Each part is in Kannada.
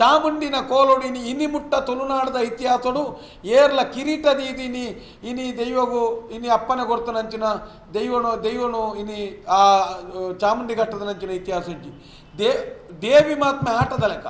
ಚಾಮುಂಡಿನ ಕೋಲೊಡಿನಿ ಇನಿ ಮುಟ್ಟ ತುಳುನಾಡದ ಇತಿಹಾಸಡು ಏರ್ಲ ಕಿರೀಟದೀದಿನಿ ಇನಿ ದೈವಗು ಇನಿ ಅಪ್ಪನ ಗೊರ್ತನಂಚಿನ ದೈವನು ದೈವನು ಇನಿ ಆ ಚಾಮುಂಡಿ ಘಟ್ಟದ ನಂಚಿನ ಇತಿಹಾಸ ದೇ ದೇವಿ ಮಹಾತ್ಮೆ ಆಟದ ಲೆಕ್ಕ.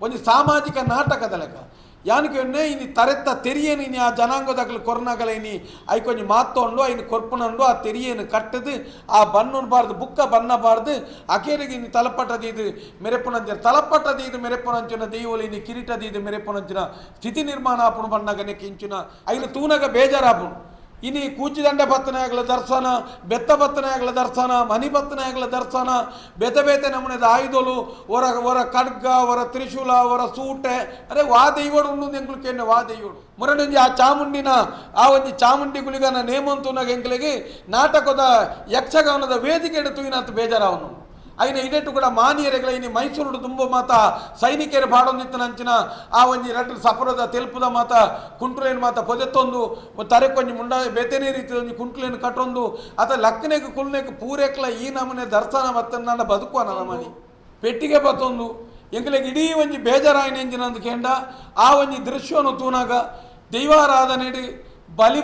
ಒಂದು ಸಾಮಾಜಿಕ ನಾಟಕದ ಲೆಕ್ಕ. ಯಾನಕ್ಕೆ ಒನ್ನೆ ಇನಿ ತರೆತ್ತ ತೆರಿಯೇನು ಇನಿ ಆ ಜನಾಂಗದಾಗಲು ಕೊರೋನಾಗಲ ಇನಿ ಐಕೊಂಜಿ ಮಾತೊಂಡು ಐನು ಕೊರ್ಪುನಂಡು ಆ ತೆರಿಯೇನು ಕಟ್ಟದು ಆ ಬನ್ನಬಾರ್ದು ಬುಕ್ಕ ಬನ್ನಬಾರ್ದು ಅಕೇರಿಗೆ ಇನಿ ತಲಪಟ್ಟದ ಇದು ಮೆರೆಪುನಂಚಿನ ತಲಪಟ್ಟದ ಇದು ಮೆರೆಪುನಂಚಿನ ದೈವಲಿ ಇನಿ ಕಿರೀಟದ ಇದು ಮೆರೆಪುನಂಚಿನ ಸ್ಥಿತಿ ನಿರ್ಮಾಣ ಆಪುಣು ಬಣ್ಣಗನೆ ಕಿಂಚಿನ ಐನು ತೂನಗ ಬೇಜಾರಾಪುಣು ಇನಿ ಕೂಚಿದಂಡೆ ಕೂಚಿದಂಡ ಆಗಲ ದರ್ಶನ, ಬೆತ್ತ ಬತ್ತನೆ ದರ್ಶನ, ಮನಿ ಬತ್ತನೆ ದರ್ಶನ, ಬೆತ ಬೇತೆ ನಮೂನೆದ ಆಯುಧಲು ಹೊರ ಹೊರ ಖಡ್ಗ ಹೊರ ತ್ರಿಶೂಲ ಹೊರ ಸೂಟೆ, ಅರೆ ವಾ ದೈವಡು ಉಂಡು ಎಂಗ್ಲಿಕ್ಕೆ ವಾ ದೈವಡು. ಮುರಡೊಂಜಿ ಆ ಚಾಮುಂಡಿನ, ಆ ಒಂದು ಚಾಮುಂಡಿ ಗುಳಿಗನ ನೇಮಂತುನಾಗ ಎಂಕ್ಲೆಗೆ ನಾಟಕದ ಯಕ್ಷಗಾನದ ವೇದಿಕೆ ಎಡು ತೂಯಿನಂತ ಬೇಜಾರವನು. ಐನ ಇಡೆಟ್ಟು ಕೂಡ ಮಾನಿಯರೆಗಳ ಇನಿ ಮೈಸೂರು ತುಂಬ ಮಾತ, ಸೈನಿಕರು ಬಾಡೊಂದಿತ್ತು ನಂಚಿನ ಆ ಒಂಜಿ ರಟ್ಟು ಸಫರದ ತೆಲುಪುದ ಮಾತ, ಕುಂಟ್ಲೇನು ಮಾತ, ಪೊದೆತ್ತೊಂದು ಕೊಂಚ ಮುಂಡ, ಬೇತೆನೇ ರೀತಿ ಒಂಜಿ ಕುಂಟ್ಲೇನು ಕಟ್ಟೊಂದು ಅತ ಲಕ್ಕನೆಗೆ ಕುಲ್ನೆಗೆ ಪೂರೆಕ್ಲ ಈ ನಮನೆ ದರ್ಶನ ಮತ್ತನ್ನ ಬದುಕುವ ನಮನಿ ಪೆಟ್ಟಿಗೆ ಬತ್ತೊಂದು ಎಂಕಲೆಗೆ ಇಡೀ ಒಂಜಿ ಬೇಜಾರಾಯಿನ ಎಂಜಿನಂದು ಕೇಂಡ, ಆ ಒಂಜಿ ದೃಶ್ಯವನ್ನು ತೂನಾಗ ದೈವಾರಾಧನೆಗೆ ಬಲಿ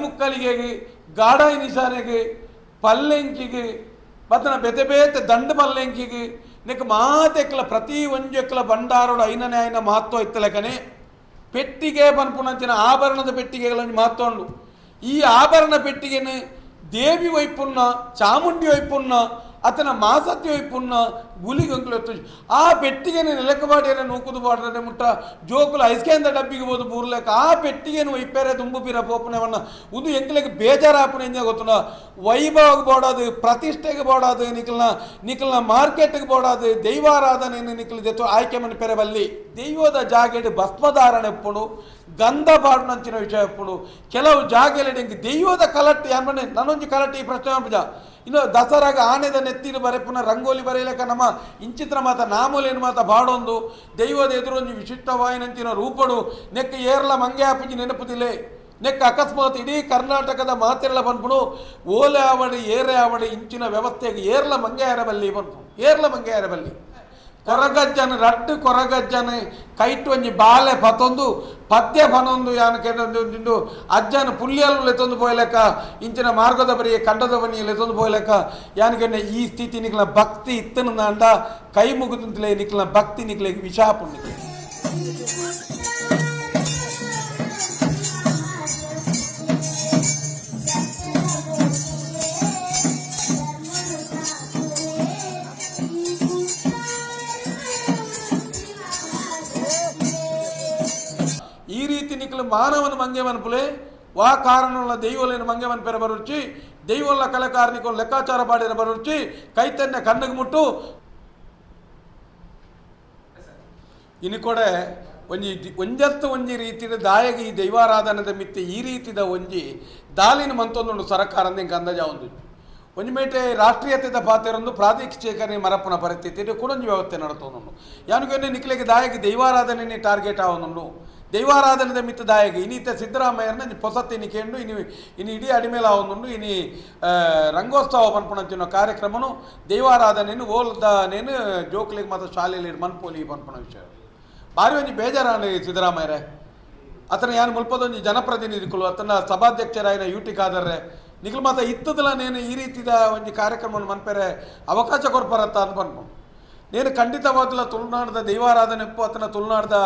ಗಾಢ ನಿಶಾನೆಗೆ, ಪಲ್ಲೆಂಕಿಗೆ ಬತ್ತನ ಬೆತೆ ಬೇತೆ ದಂಡ ಮಲ್ಲೆಂಕಿಗೆ ನೆಕ್ ಮಾತೆಕ್ಲ ಪ್ರತಿ ಒಂಜೆಕ್ಲ ಬಂಡಾರೋಡು ಐನನೆ ಐನ ಮಹತ್ವ ಇತ್ತಲೆಕನೆ ಪೆಟ್ಟಿಗೆ ಬನ್ಪುನಂತಿನ ಆಭರಣದ ಪೆಟ್ಟಿಗೆಗಳನ್ನು ಮಹತ್ವಂಡು ಈ ಆಭರಣ ಪೆಟ್ಟಿಗೆನೆ ದೇವಿ ವೈಪುನ್ನ ಚಾಮುಂಡಿ ವೈಪುನ್ನ ಅತನ ಮಾಸತ್ಯ ಪುನ್ನ ಗುಲಿಗಂಕುಲು ಆ ಪೆಟ್ಟಿಗೆನೆ ನೆಲಕಬಾಡಿಯನ್ನು ನೂಕುದು ಬಾಡ್ರೆ ಮುಟ್ಟ. ಜೋಕುಲು ಐಸ್ಕೇಂದ ಡಬ್ಬಿಗೆ ಹೋದು ಬೂರ್ಲೇಕ. ಆ ಪೆಟ್ಟಿಗೆ ಇಪ್ಪೇರೆ ದುಂಬು ಬೀರ ಪೋಪನವನ್ನ. ಉದು ಎಂಕ್ಲೆಗೆ ಬೇಜಾರಾಪನ ಎಂಜ ಗೊತ್ತುಂಡ ವೈಭವಕ್ಕೆ ಬೋಡಾದು, ಪ್ರತಿಷ್ಠೆಗೆ ಬೋಡಾದು, ನಿಖಲ್ನ ನಿಖಲ್ನ ಮಾರ್ಕೆಟ್ಗೆ ಬೋಡಾದು, ದೈವಾರಾಧನೆ ನಿಖಲ್ ಜೊತೆ ಆಯ್ಕೆ ಮನೆ ಪೆರೆ ಬಲ್ಲಿ ದೈವದ ಜಾಗೆಡ್ ಭಸ್ಮಧಾರಣೆ ಎಪ್ಪುಡು ಗಂಧ ಬಾಡ್ನಂಚಿನ ವಿಷಯ ಎಪ್ಪುಡು ಕೆಲವು ಜಾಗೆಲೆಡೆ ದೈವದ ಕಲಟ್ಟಿ ಅನ್ಬನೆ ನನ್ನೊಂದು ಕಲಟ್ಟಿ ಈ ಪ್ರಶ್ನೆ ಮಾಡ್ಬಿಜ ಇನ್ನು ದಸರಾಗ ಆನೆದ ನೆತ್ತಿನ ಬರೆಪುನ ರಂಗೋಲಿ ಬರೆಯಲಕ ನಮ್ಮ ಇಂಚಿತ್ರ ಮಾತ ನಾಮೂಲೇನು ಮಾತ ಬಾಡೊಂದು. ದೈವದ ಎದುರೊಂದು ವಿಶಿಷ್ಟವಾಯಿನಂತಿನ ರೂಪಡು. ನೆಕ್ಕ ಏರ್ಲ ಮಂಗೆ ಆಪುಜಿ ನೆಕ್ಕ ಅಕಸ್ಮಾತ್ ಇಡೀ ಕರ್ನಾಟಕದ ಮಾತೆರಳ ಬಂದ್ಬಿಡು. ಓಲೆ ಆವಡಿ, ಏರೆ ಆವಡಿ ಇಂಚಿನ ವ್ಯವಸ್ಥೆಗೆ ಏರ್ಲ ಮಂಗೆ ಬಲ್ಲಿ ಬಂದ್ಬಿಡು ಏರ್ಲ ಮಂಗೆ ಬಲ್ಲಿ. ಕೊರಗಜ್ಜನ ರಟ್ಟು ಕೊರಗಜ್ಜನ ಕೈಟ್ ಒಂಜಿ ಬಾಲೆ ಪತೊಂದು ಪದ್ಯ ಪನೊಂದು ಯಾನ ಕೆಂದು ಅಜ್ಜನ ಪುಲ್ಯಲು ಲೆತ್ತೊಂದು ಪೋಯ್ಲೆಕ್ಕ ಇಂಚಿನ ಮಾರ್ಗದ ಬರಿಯ ಕಂಡದ ಬನಿ ಲೆತ್ತೊಂದು ಪೋಯ್ಲೆಕ್ಕ ಯಾನಕೆಂಡ ಈ ಸ್ಥಿತಿ ನಿಕ್ಲ ಭಕ್ತಿ ಇತ್ತನ ಅಂಡ ಕೈ ಮುಗಿದಂತಲೇ ನಿಕ್ಲ ಭಕ್ತಿ ನಿಕ್ಲೆ ವಿಷಾಪು ಪುಲೆ, ವಾ ಕಾರಣುಳ್ಳ ದೈವಲೇನು ಮಂಗೆವನ್ ಪೆರ ಬರುಚಿ ದೈವಲ್ಲ ಕಲೆಕಾರನಿಗಳು ಲೆಕ್ಕಾಚಾರ ಪಾಡಿರ ಬರುಚಿ ಕೈತನ್ನೆ ಕಣ್ಣಿಗೆ ಮುಟ್ಟು. ಇನ್ನು ಕೂಡ, ಒಂಜಿ ಒಂಜತ್ತು ಒಂಜಿ ರೀತಿಯ ದಾಯಗ ಈ ದೈವಾರಾಧನದ ಮಿತ್ತೆ ಈ ರೀತಿದ ಒಂಜಿ ದಾಲಿನ ಮಂತೊಂದು ಸರಕಾರದ ಹಿಂಗೆ ಅಂದಾಜ ಒಂದು ಒಂಜಿ ಮೇಟೆ ರಾಷ್ಟ್ರೀಯತೆದ ಪಾತ್ರೊಂದು ಪ್ರಾದೇಶಿಕರಣೆ ಮರಪ್ಪನ ಪರಿಸ್ಥಿತಿ ಕೂಡ ಒಂಜಿ ವ್ಯವಸ್ಥೆ ನಡತೋನು ಯಾನಿಗೆ ನಿಕ್ಲೆಗೆ ದಾಯಗಿ ದೈವಾರಾಧನೆ ಟಾರ್ಗೆಟ್ ಆವನು ಮಿತ್ತ ದಾಯಗಿ ಇನ್ನಿತ ಸಿದ್ದರಾಮಯ್ಯನ ಪೊಸತ್ತಿ ನಿಕೇಂಡು ಇನಿ ಇನಿ ಇಡೀ ಅಡಿಮೇಲೆ ಅವನು ಇನಿ ಆ, ರಂಗೋತ್ಸವ ಬನ್ಪಣ ಕಾರ್ಯಕ್ರಮನು ದೈವಾರಾಧನೆಯನ್ನು ಓಲ್ದ ನೇನು ಜೋಕ್ಲಿಗೆ ಮತ್ತು ಶಾಲೆಯಲ್ಲಿ ಮನ್ಪೋಲಿ ಪನ್ಪುಣ ವಿಷಯ. ಭಾರಿ ಒಂಜಿ ಬೇಜಾರಾನ ಸಿದ್ದರಾಮಯ್ಯರೇ. ಅತನ ಯಾನು ಮುಲ್ಪದೊಂಜಿ ಜನಪ್ರತಿನಿಧಿಗಳು ಅತನ ಸಭಾಧ್ಯಕ್ಷರಾಯಿನ ಯು ಕಾದರ್ರೆ ಖಾದರ್ರೆ. ನಿಖಲ್ ಮಾತ ಇತ್ತದಲ್ಲ ನೇನು ಈ ರೀತಿದ ಒಂದು ಕಾರ್ಯಕ್ರಮವನ್ನು ಮನ್ಪೇರೆ ಅವಕಾಶ ಕೊಡ್ಪಾರತ್ತ ಅಂತ ಬಂದ್ನು నేను ಖಂಡಿತವಾಗ್ಲ ತುಳುನಾಡದ ದೈವಾರಾಧನೆ ಆತನ ತುಳುನಾಡದ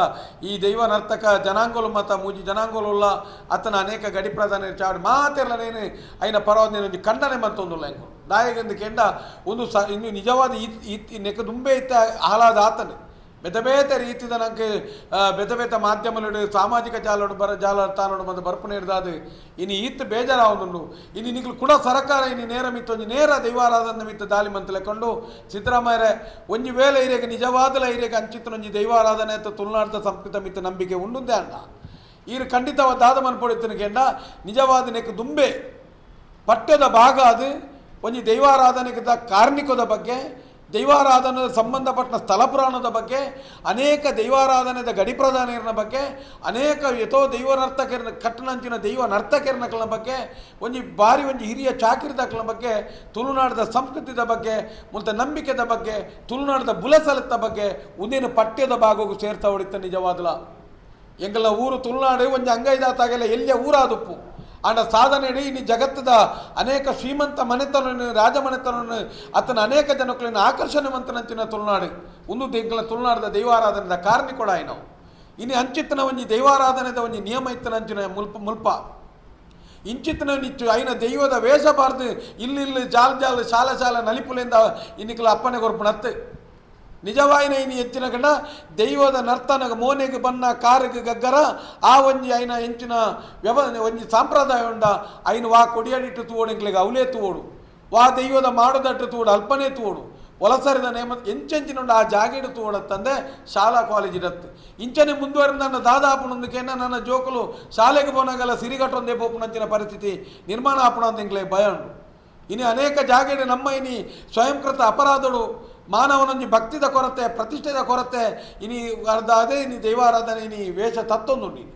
ಈ ದೈವ ನರ್ತಕ ಜನಾಂಗೋಲು ಮತ ಮೂಜಿ ಜನಾಂಗೋಲುಲ್ಲ ಆತನ ಅನೇಕ ಗಡಿ ಪ್ರಧಾನ ಚಾಡಿ ಮಾತೆಲ್ಲ ನೇನು, ಐನ ಪರವಾದ ನೇನು ಖಂಡನೆ ಮಂತೊಂದುಲ್ಲ ಹೆಂಗು ದಾಯಗೆಂದು ಕೆಂಡ ಒಂದು ಸ, ಇನ್ನು ನಿಜವಾದ ಇತ್ ಇತ್ ನೆಕ ದುಂಬೆ ಇತ್ತ ಆಹ್ಲಾದ ಆತನೆ. ಬೆದ ಬೇತೆ ರೀತಿದ ನಂಗೆ ಬೆತಬೇತ ಮಾಧ್ಯಮಗಳು ಸಾಮಾಜಿಕ ಜಾಲ ಜಾಲತಾನೋಡು ಮತ್ತು ಬರ್ಪಣೆ ಇರ್ದಾದ ಇನ್ನು ಈತ್ ಬೇಜಾರಾವನು ಇನ್ನು ನಿಗ್ಲು ಕೂಡ ಸರ್ಕಾರ ಇನ್ನು ನೇರ ಮಿತ್ತು, ಒಂದು ನೇರ ದೈವಾರಾಧನೆ ಮಿತ್ತು ದಾಲಿ ಮಂತ್ ಲೆಕ್ಕೊಂಡು ಸಿದ್ದರಾಮಯ್ಯ ಒಂಜಿ ವೇಳೆ ಇರೇಗ ನಿಜವಾದಲ ಅಂಚಿತ್ತು ಒಂಜಿ ದೈವಾರಾಧನೆ ಅಂತ ತುಳುನಾಡದ ಸಂಸ್ಕೃತ ಮಿತ್ತು ನಂಬಿಕೆ ಉಂಡುಂದೆ ಅಣ್ಣ. ಈರು ಖಂಡಿತವಾದ ದಾದ ಮನ್ಪೊಡಿತನ ಕೆಂಡ ನಿಜವಾದ ನೆಕ್ ದುಂಬೆ, ಪಠ್ಯದ ಭಾಗ ಅದು ಒಂಜಿ ದೈವಾರಾಧನೆಗಿದ್ದ ಕಾರ್ಣಿಕದ ಬಗ್ಗೆ ದೈವಾರಾಧನೆ ಸಂಬಂಧಪಟ್ಟ ಸ್ಥಳ ಪುರಾಣದ ಬಗ್ಗೆ, ಅನೇಕ ದೈವಾರಾಧನೆದ ಗಡಿ ಪ್ರಧಾನಿಯರ ಬಗ್ಗೆ, ಅನೇಕ ಯಥೋ ದೈವ ನರ್ತಕರ ಕಟ್ಟಣಂಚಿನ ದೈವ ನರ್ತಕರನಗಳ ಬಗ್ಗೆ ಒಂದು ಬಾರಿ ಒಂದು ಹಿರಿಯ ಚಾಕಿರಿದಕ್ಲ ಬಗ್ಗೆ, ತುಳುನಾಡದ ಸಂಸ್ಕೃತಿದ ಬಗ್ಗೆ ಮತ್ತು ನಂಬಿಕೆದ ಬಗ್ಗೆ, ತುಳುನಾಡದ ಬುಲಸಲತ್ತ ಬಗ್ಗೆ ಒಂದಿನ ಪಠ್ಯದ ಭಾಗವು ಸೇರ್ತಾ ಹೊಡಿತ ನಿಜವಾದಲ. ಎಂಗಲ ಊರು ತುಳುನಾಡು ಒಂದು ಅಂಗೈದಾತಾಗೆಲ್ಲ ಎಲ್ಲಿಯ ಊರಾದುಪ್ಪು? ಆಂಡ ಸಾಧನೆ ಇನ್ನು ಜಗತ್ತದ ಅನೇಕ ಶ್ರೀಮಂತ ಮನೆತನ ರಾಜಮನೆತನವನ್ನು, ಆತನ ಅನೇಕ ಜನಗಳನ್ನು ಆಕರ್ಷಣೆವಂತನಂಚಿನ ತುಳುನಾಡು. ಒಂದು ಎಂಕಲ ತುಳುನಾಡದ ದೈವಾರಾಧನೆದ ಕಾರ್ಮಿಕೊಡ ನಾವು. ಇನ್ನು ಅಂಚಿತ್ತನ ಒಂಜಿ ದೈವಾರಾಧನೆದ ಒಂಜಿ ನಿಯಮ ಇತ್ತನಂಚಿನ ಮುಲ್ಪ ಮುಲ್ಪ. ಇಂಚಿತ್ತನ ನಿಚ್ಚು ಐನ ದೈವದ ವೇಷ ಬಾರ್ದು ಇಲ್ಲಿ ಇಲ್ಲಿ ಜಾಲ್ ಜಾಲ್ ಶಾಲ ಶಾಲ ನಲಿಪುಲಿಂದ ಇನ್ನಿಕಲ ಅಪ್ಪನೆ ಕೊರ್ಪಣತ್ತು ನಿಜವಾಯಿನ ಇನ್ನು ಹೆಚ್ಚಿನ ಗಂಡ, ದೈವದ ನರ್ತನಗ ಮೋನೆಗೆ ಬನ್ನ ಕಾರಿಗೆ ಗಗ್ಗರ, ಆ ಒಂಜಿ ಐನ ಹೆಂಚಿನ ವ್ಯವ, ಒಂಜಿ ಸಂಪ್ರದಾಯ ಉಂಡ, ಐನು ವಾ ಕೊಡಿಯಾಡಿಟ್ಟು ತೂವೋಡು ಎಂಕ್ಲೆಗೆ ಅವಲೇ ತೋಡು ವಾ ದೈವದ ಮಾಡೋದಟ್ಟು ತೋಡು ಅಲ್ಪನೇ ತೋಡು ಒಲಸರಿದ ನೇಮ ಎಂಚೆಂಚಿನುಂಡ ಆ ಜಾಗೀಡು ತೋಡತ್ತಂದೆ ಶಾಲಾ ಕಾಲೇಜ್ ಇಂಚನೆ ಮುಂದುವರೆದ ನನ್ನ ದಾದಾಪುನೊಂದಕ್ಕೇನ ನನ್ನ ಜೋಕುಲು ಶಾಲೆಗೆ ಹೋನಾಗಲ್ಲ ಸಿರಿಗಟ್ಟೊಂದೇ ಪೋಪುನಂಚಿನ ಪರಿಸ್ಥಿತಿ ನಿರ್ಮಾಣ ಆಪುಣ ಎಂಕ್ಲೆ ಭಯ ಇನ್ನು ಅನೇಕ ಜಾಗೆಡೆ ನಮ್ಮ ಇನಿ ಸ್ವಯಂಕೃತ ಅಪರಾಧಗಳು ಮಾನವನೊಂಜಿ ಭಕ್ತಿದ ಕೊರತೆ, ಪ್ರತಿಷ್ಠೆದ ಕೊರತೆ, ಇನಿ ಅರ್ಧ ಅದೇ ಇನಿ ದೈವಾರಾಧನೆ, ಇನಿ ವೇಷ ತತ್ತೊಂದು ನೀನು.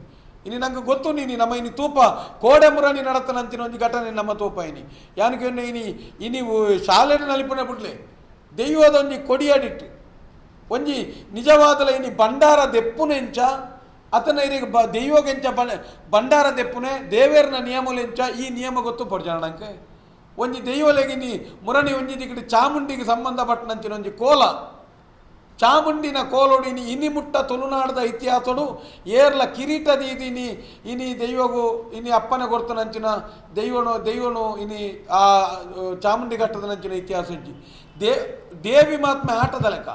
ಇನಿ ನಂಗೆ ಗೊತ್ತು ನೀನು, ನಮ್ಮ ಇನಿ ತೂಪ ಕೋಡೆ ಮುರಣಿ ನಡತನಂತಿನ ಒಂದು ಘಟನೆ ನಮ್ಮ ತೂಪ ಇನಿ. ಯಾನಕ್ಕೆ ಇನಿ ಇನಿ ಶಾಲೆ ನಲಿಪುಣ ಬಿಡ್ಲೆ. ದೈವದ ಒಂಜಿ ಕೊಡಿಯಾಡಿಟ್ಟು. ಒಂಜಿ ನಿಜವಾದಲ ಇನಿ ಭಂಡಾರ ದೆಪ್ಪುನೆಂಚ ಅತನ ಇರಿಗೆ ಬ ದೈವಗೆಂಚ ಬಂಡಾರ ದೆಪ್ಪುನೆ, ದೇವೇರ್ನ ನಿಯಮಲೆಂಚ ಈ ನಿಯಮ ಗೊತ್ತು ಪಡ್ಜಾಣಕ್ಕೆ ಒಂಜಿ ದೈವಲೆಗಿನಿ ಮುರಣಿ ಒಂಜಿ ದಿಕ್ಕಿ ಚಾಮುಂಡಿಗೆ ಸಂಬಂಧಪಟ್ಟನಂಚಿನ ಒಂಜಿ ಕೋಲ. ಚಾಮುಂಡಿನ ಕೋಲೊಡಿನಿ ಇನಿ ಮುಟ್ಟ ತುಳುನಾಡದ ಇತಿಹಾಸಡು ಏರ್ಲ ಕಿರೀಟದೀದಿನಿ ಇನಿ ದೈವಗು, ಇನಿ ಅಪ್ಪನ ಗೊರ್ತನಂಚಿನ ದೈವನು ದೈವನು ಇನಿ ಆ ಚಾಮುಂಡಿ ಘಟ್ಟದ ನಂಚಿನ ಇತಿಹಾಸ ದೇ, ದೇವಿ ಮಾತ್ಮೆ ಆಟದ ಲೆಕ್ಕ,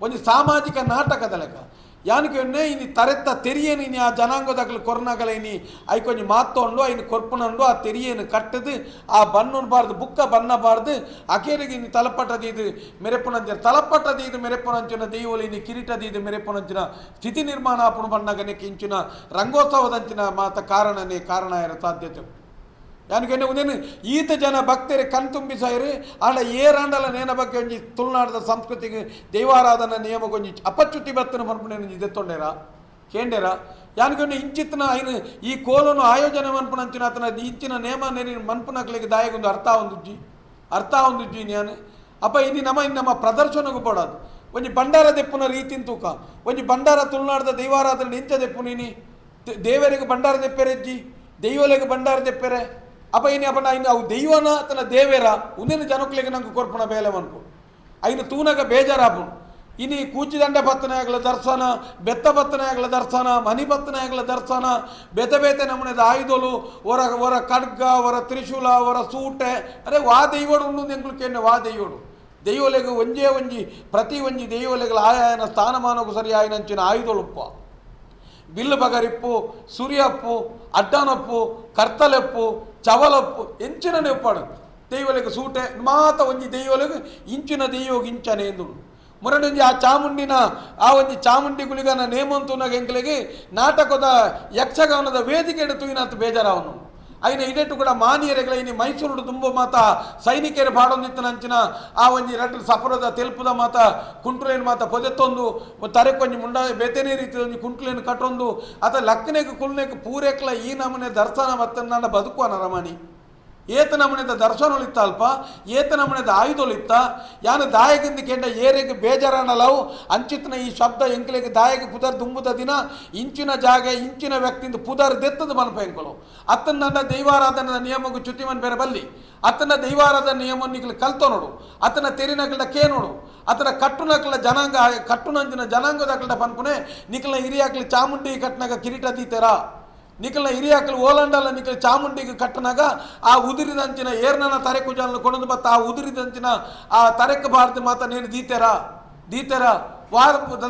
ಒಂಜಿ ಸಾಮಾಜಿಕ ನಾಟಕದ ಲೆಕ್ಕ. ಯಾನಕ್ಕೆ ಒನ್ನೆ ಇನಿ ತರೆತ್ತ ತೆರಿಯೇನು ಇನಿ ಆ ಜನಾಂಗದಾಗಲು ಕೊರ್ನಾಗಲ ಇನಿ ಐಕೊಂಜಿ ಮಾತೊಂಡು ಐನು ಕೊರ್ಪುನಂಡು ಆ ತೆರಿಯೇನು ಕಟ್ಟದು ಆ ಬಣ್ಣನ್ ಬಾರ್ದು ಬುಕ್ಕ ಬನ್ನಬಾರ್ದು ಅಕೇರಿಗೆ ಇನಿ ತಲಪಟ್ಟದ ಇದು ಮೆರೆಪುನಂಚಿನ ತಲಪಟ್ಟದ ಇದು ಮೆರೆಪುನಂಚಿನ ದೈವಲಿ ಇನಿ ಕಿರೀಟದ ಇದು ಮೆರೆಪುನಂಚಿನ ಸ್ಥಿತಿ ನಿರ್ಮಾಣ ಆಪುಣ ಬಣ್ಣಗನೆ ಕಿಂಚಿನ ರಂಗೋತ್ಸವದಂಚಿನ ಮಾತ ಕಾರಣನೇ ಕಾರಣ ಇರೋ ಸಾಧ್ಯತೆ ಯಾನಿಗೆ ಒಂದೇನು ಈತ ಜನ ಭಕ್ತರೆ ಕಣ್ತುಂಬಿ ಸಾಯಿರಿ. ಆಂಡ ಏರಾಂಡಲ ನೇನ ಬಗ್ಗೆ ಒಂಜಿ ತುಳುನಾಡದ ಸಂಸ್ಕೃತಿಗೆ ದೈವಾರಾಧನ ನಿಯಮ ಒಂಜಿ ಅಪಚ್ಯುತಿ ಬತ್ತನ ಮನ್ಪುಣೆ ಇದೆತ್ತೊಂಡೇರ ಕೇಂಡೇರ ಯಾನಿಗೆ ಇಂಚಿತ್ತಿನ ಐನು ಈ ಕೋಲನ್ನು ಆಯೋಜನೆ ಮನ್ಪುಣಂಚಿನ ಆತನ ಇಂಚಿನ ನೇಮ ನೆರಿ ಮನ್ಪುನಕ್ಲಿಗೆ ದಾಯಗೊಂದು ಅರ್ಥ ಒಂದುಜ್ಜಿ. ಅರ್ಥ ಒಂದುಜ್ಜಿ ನಾನು ಅಪ್ಪ ಇನ್ನು ನಮ್ಮ ಇನ್ನು ನಮ್ಮ ಪ್ರದರ್ಶನಗೂ ಪಡೋದು. ಒಂಜಿ ಭಂಡಾರ ದೆಪ್ಪುನ ರೀತಿನ ತೂಕ. ಒಂಜಿ ಭಂಡಾರ ತುಳುನಾಡದ ದೈವಾರಾಧನೆ ಇಂಚ ದೆಪ್ಪು ನೀನು ದೇವರಿಗೆ ಭಂಡಾರ ದೆಪ್ಪೆರೆಜ್ಜಿ ದೈವಲೆಗೆ ಭಂಡಾರ ದೆಪ್ಪೆರೆ. ಅಪ್ಪ ಇನ್ನು ಅಪ್ಪ ಇನ್ನು ಅವು ದೈವನ, ತನ್ನ ದೇವೇರ, ಉಂದಿನ ಜನಕ್ಕಲಿಗೆ ನಂಗೆ ಕೊರ್ಪಣ ಬೇಲೆ ಮನ್ಪು ಐನು ತೂನಗ ಬೇಜಾರಾಪುನು ಇನಿ ಭತ್ತನೆ ಆಗಲ ದರ್ಶನ, ಬೆತ್ತ ಬತ್ತನೆಯಾಗಲ ದರ್ಶನ, ಮನಿ ಬತ್ತನೆಯಾಗಲ ದರ್ಶನ, ಬೆತೆ ಬೇತೆ ನಮೂನೆದ ಆಯುಧಲು ಹೊರ ಹೊರ ಖಡ್ಗ ಹೊರ ತ್ರಿಶೂಲ ಹೊರ ಸೂಟೆ, ಅರೆ ವಾ ದೈವಡು ಉಂಡು ಎಂಕ್ಲುಕೇನೆ ವಾ ದೈವಡು. ದೈವಲೆಗೆ ಒಂಜೇ ಒಂಜಿ, ಪ್ರತಿ ಒಂಜಿ ದೈವಲೆಗಳ ಆಯಾಯನ ಸ್ಥಾನಮಾನಕ್ಕೂ ಸರಿ ಆಯ್ನಂಚಿನ ಆಯುಧಳುಪ್ಪ. ಬಿಲ್ಲು ಬಗರಿಪ್ಪು, ಸುರಿಯಪ್ಪು, ಅಡ್ಡನಪ್ಪು, ಕರ್ತಲೆಪ್ಪು, ಚವಲಪ್ಪು, ಎಂಚಿನ ನೆಪ್ಪಾಡು. ದೈವಲೆಗೆ ಸೂಟೆ ಮಾತ ಒಂಜಿ ದೈವಲೆಗೆ ಇಂಚಿನ ದೈವಗೆ ಇಂಚನೆ ಎಂದು. ಮುರಡೊಂಜಿ ಆ ಚಾಮುಂಡಿನ, ಆ ಒಂಜಿ ಚಾಮುಂಡಿ ಗುಳಿಗನ ನೇಮಂತುನ ನಾಟಕದ ಯಕ್ಷಗಾನದ ವೇದಿಕೆ ತೂಯಿನಂತ ಬೇಜಾರವನು. ಐನ ಇಡೆಟು ಕೂಡ ಮಾನಿಯರೆಗಳ ಇನ್ನು ಮೈಸೂರು ತುಂಬ ಮಾತ, ಸೈನಿಕರ ಬಾಡೊಂದಿತ್ತನಂಚಿನ ಆ ಒಂಜಿ ರಡ್ಡು ಸಪರದ ತೆಲ್ಪುದ ಮಾತ, ಕುಂಟ್ಲೇನು ಮಾತ ಪೊದೆತ್ತೊಂದು ತರೆಕೊಂಜಿ ಮುಂಡ ಬೆತೆನೆ ರೀತಿ ಒಂಜಿ ಕುಂಟ್ಲೇನು ಕಟ್ಟೊಂದು ಅತ ಲಕ್ಕನೆಗೆ ಕುಲ್ನೆಗೆ ಪೂರೆಕ್ಲ ಈ ನಮೂನೆ ದರ್ಶನ ಮತ್ತೆ ನನ್ನ ಬದುಕುವನ ರಮಣಿ. ಏತ ನಮೂನೆದ ದರ್ಶನಲಿತ್ತ ಅಲ್ಪ ಏತ ನಮೂನೆದ ಆಯುಧಲಿತ್ತ ಯಾನು ದಾಯಗಿಂದ ಕೆಂಡ ಏರೆಗೆ ಬೇಜಾರನಲವು. ಅಂಚಿತ್ನ ಈ ಶಬ್ದ ಎಂಕ್ಲೆಗೆ ದಾಯಗೆ ಪುದರ್ ದುಂಬುದ ದಿನ, ಇಂಚಿನ ಜಾಗ, ಇಂಚಿನ ವ್ಯಕ್ತಿಯಿಂದ ಪುದರ್ ದೆತ್ತದ ಮನಪ ಎಂಕಲು. ಅತ್ತನ ನನ್ನ ದೈವಾರಾಧನದ ನಿಯಮಗೂ ಚುತಿಮನ್ ಬೇರೆ ಬಲ್ಲಿ. ಅತನ ದೈವಾರಾಧನ ನಿಯಮ ನಿಕ್ಲು ಕಲ್ತೋ ನೋಡು. ಅತನ ತೆರಿನಕಲ ಕೇ ನೋಡು. ಅತನ ಕಟ್ಟುನಕಲ ಜನಾಂಗ ಕಟ್ಟುನಂಜಿನ ಜನಾಂಗದ ಕಲ್ಟ ಪನ್ಪುನೆ ನಿಕ್ಲ ಹಿರಿಯಾಕ್ಲಿ ಚಾಮುಂಡಿ ಕಟ್ನಾಗ ಕಿರೀಟ ದೀತೆರಾ. ನಿಖಲ್ನ ಹಿರಿಯಾಕಲು ಓಲಂಡಲ್ಲ ನಿಖಲ ಚಾಮುಂಡಿಗೆ ಕಟ್ಟನಾಗ ಆ ಉದುರಿದಂಚಿನ ಏರ್ನನ ತರೆಕು ಜನ ಕೊಡೋದು ಬತ್ತ. ಆ ಉದುರಿದಂಚಿನ ಆ ತರೆಕ ಭಾರತಿ ಮಾತ ನೀನು ದೀತೆರ ದೀತೆರ ವಾ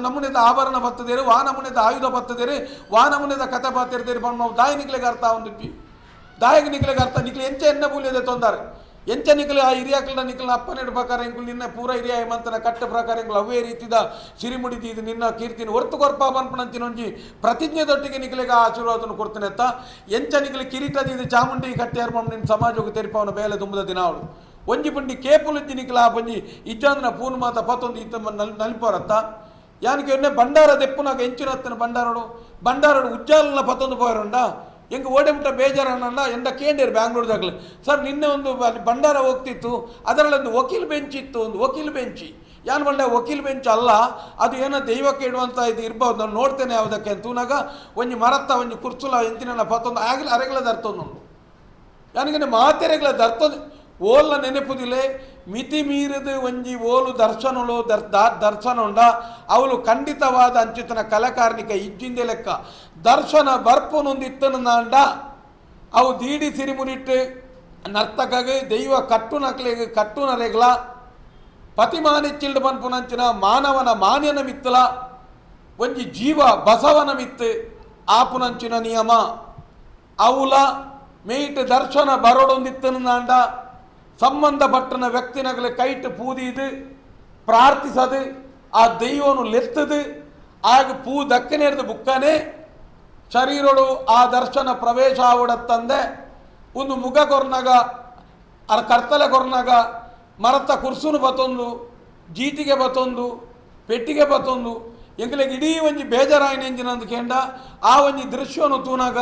ನಮುನೆದ ಆಭರಣ ಬರ್ತದೇರಿ ವಾ ನಮೂನೆದ ಆಯುಧ ಬರ್ತದೇರಿ ವಾ ನಮೂನೆದ ಕತೆ ಬರ್ತಿರ್ತೀರಿ ಬಂದು ನಾವು ದಾಯಿ ನಿಕ್ಲೆಗೆ ಅರ್ಥ ಒಂದಿಪ್ಪಿ ದಾಯಿಗೆ ನಿಕ್ಲೆಗೆ ಅರ್ಥ ನಿಕ್ಲೆ ಎಂಚೆ ಎಣ್ಣೆ ಬೂಲಿದೆ ತೊಂದರೆ. ಎಂಚ ನಿಕ್ಲೆ ಆ ಹಿರಿಯಾಕಲ್ನ ನಿಕ್ಲ ಅಪ್ಪನೆಡ್ ಪ್ರಕಾರ ಇಂಕುಲ್ ನಿನ್ನ ಪೂರ ಹಿರಿಯ ಹೇಮಂತನ ಕಟ್ಟ ಪ್ರಕಾರ ಇಂಕುಲ್ ಅವೇ ರೀತಿದ ಸಿರಿಮುಡಿದಿ ಇದು ನಿನ್ನ ಕೀರ್ತಿನ ಹೊರತು ಕೊರ್ಪ ಪ್ರತಿಜ್ಞೆ ದೊಡ್ಡಿಗೆ ನಿಕ್ಲೆಗೆ ಆ ಆಶೀರ್ವಾದನ ಕೊಡ್ತೇನೆ ಅತ್ತ ಎಂಚ ನಿಕ್ಲೆ ಕಿರೀಟದ ಇದು ಚಾಮುಂಡಿ ಕಟ್ಟಿ ಹರ್ಮ ನಿನ್ನ ಸಮಾಜಕ್ಕೆ ತೆರಿಪವನ ಬೇಲೆ ತುಂಬದ ದಿನ ಅವಳು. ಒಂಜಿ ಪುಂಡಿ ಕೇಪುಲು ನಿಕಲ ಆ ಪಂಜಿ ಇಜ್ಜಾಂದ್ರ ಪೂರ್ಣ ಮಾತ ಪತ್ತೊಂದು ಇತ್ತ ನಲ್ ನಲಿಪೋರತ್ತ ಯಾನಿಗೆ ಎನ್ನೆ ದೆಪ್ಪು ನಾಗ ಎಂಚಿನ ಹತ್ತಿನ ಬಂಡಾರಡು ಭಂಡಾರಡು ಉಜ್ಜಾಲನ ಪತ್ತೊಂದು ಪೋಯರುಂಡ ಎಂಗೆ ಬೇಜಾರು ಬೇಜಾರಣ್ಣ ಎಂದ ಕೇಂದ್ರ ಬ್ಯಾಂಗ್ಳೂರ್ದಾಗಲಿ. ಸರ್, ನಿನ್ನೆ ಒಂದು ಅಲ್ಲಿ ಭಂಡಾರ ಹೋಗ್ತಿತ್ತು, ಅದರಲ್ಲಿ ಒಂದು ವಕೀಲ್ ಬೆಂಚ್ ಇತ್ತು, ಒಂದು ವಕೀಲ್ ಬೆಂಚಿ. ಯಾನು ಬಂಡೆ ವಕೀಲ್ ಬೆಂಚ್ ಅಲ್ಲ, ಅದು ಏನೋ ದೈವಕ್ಕೆ ಇಡುವಂಥ ಇದು ಇರ್ಬೋದು, ನಾನು ನೋಡ್ತೇನೆ ಯಾವುದಕ್ಕೆ ಅಂತೂನಾಗ ಒಂಜಿ ಮರತ್ತ ಒಂಜಿ ಕುರ್ಚುಲ ಎಂತಿನ ಪತ್ತೊಂದು, ಆಗಲಿ ಅರೆಗಳ ದರ್ತೊಂದು ಯಾನಿಗೆ ಮಾತೆರೆಗಳ ದರ್ತೊಂದು ಓಲ್ಲ ನೆನಪುದಿಲೆ ಮಿತಿ ಮೀರಿದ ಒಂಜಿ ಓಲು ದರ್ಶನಗಳು ದರ್ ದರ್ಶನ ಉಂಡ ಅವಳು ಖಂಡಿತವಾದ ಅಂಚಿತನ ಕಲಾಕಾರನಿಕ ಇಜ್ಜಿಂದೆ ಲೆಕ್ಕ. ದರ್ಶನ ಬರ್ಪುನೊಂದಿತ್ತನ ನಾಂಡ, ಅವು ದೀಡಿ ಸಿರಿಮುನಿಟ್ಟು, ನರ್ತಕಗೆ, ದೈವ ಕಟ್ಟು ನಕ್ಲಿಗೆ, ಕಟ್ಟು ನರೆಗ್ಲ ಪತಿಮಾನಿಚ್ಚಿಲ್ಡು ಪನ್ಪುನಂಚಿನ ಮಾನವನ ಮಾನ್ಯನ ಮಿತ್ತಲ, ಒಂಜಿ ಜೀವ ಬಸವನ ಮಿತ್ತು ಆಪುನಂಚಿನ ನಿಯಮ. ಅವುಲ ಮೇಟ್ ದರ್ಶನ ಬರೋಡೊಂದಿತ್ತನ ನಾಂಡ ಸಂಬಂಧಪಟ್ಟನ ವ್ಯಕ್ತಿನಗಲೆ ಕೈಟ್ ಪೂದಿದು ಪ್ರಾರ್ಥಿಸದು, ಆ ದೈವನು ಲೆತ್ತದು, ಆಗ ಪೂ ದಕ್ಕನೇರ್ದು ಬುಕ್ಕನೆ ಶರೀರಡು ಆ ದರ್ಶನ ಪ್ರವೇಶ ಆವಡತ್ತಂದೆ ಒಂದು ಮುಗ ಕೊರ್ನಾಗ, ಅರ ಕರ್ತಲೆ ಕೊರ್ನಾಗ, ಮರತ ಕುರ್ಸುನು ಬತ್ತೊಂದು ಜೀಟಿಗೆ ಬತ್ತೊಂದು ಪೆಟ್ಟಿಗೆ ಬತ್ತೊಂದು ಎಂಕಲೆಗೆ ಇಡೀ ಒಂಜಿ ಬೇಜಾರಾಯಿನ ಎಂಜಿನಂದು ಕೇಂಡ, ಆ ಒಂಜಿ ದೃಶ್ಯವನ್ನು ತೂನಾಗ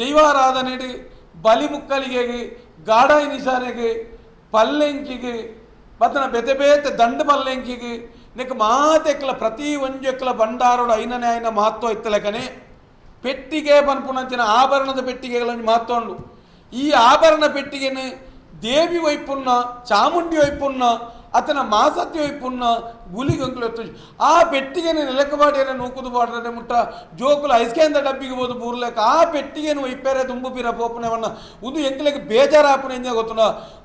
ದೈವಾರಾಧನೆಡಿ ಬಲಿ ಮುಕ್ಕಲಿಗೆ ಗಾಡಾಯಿ ನಿಶಾನೆಗೆ ಪಲ್ಲೆಂಕಿಗೆ ಬತ್ತನ ಬೆತೆ ಬೇತೆ ದಂಡ ಪಲ್ಲೆಂಕಿಗೆ ನೆಕ್ ಮಾತೆಕ್ಲ ಪ್ರತಿ ಒಂಜೆಕ್ಲ ಬಂಡಾರೋಡು ಐನನೇ ಐನ ಮಹತ್ವ ಇತ್ತಲೆಕನೆ ಪೆಟ್ಟಿಗೆ ಬನ್ಪುನಂಚಿನ ಆಭರಣದ ಪೆಟ್ಟಿಗೆಗಳನ್ನು ಮಾತೊಂಡು ಈ ಆಭರಣ ಪೆಟ್ಟಿಗೆನೆ ದೇವಿ ವೈಪುನ್ನ ಚಾಮುಂಡಿ ಅತನ ಮಾಸತ್ಯ ವೈಪುನ್ನ ಗುಲಿಗಂಕುಲು ಆ ಪೆಟ್ಟಿಗೆನೆ ನೆಲಕಬಾಡಿಯರೆ ನೂಕುದು ಬಾಡ್ರೆ ಮುಟ್ಟ, ಜೋಕುಲು ಐಸ್ಕೇಂದ ಡಬ್ಬಿಗೆ ಬೋದು ಬೂರ್ಲೇಕ ಆ ಪೆಟ್ಟಿಗೆನು ಇಪ್ಪೇರೆ ತುಂಬು ಪಿರ ಪೋಪನೆವನ್ನ ಒಂದು ಎಂಕ್ಲೆಗೆ ಬೇಜಾರಾಪನೆ ಎಂಜ ಗೊತ್ತ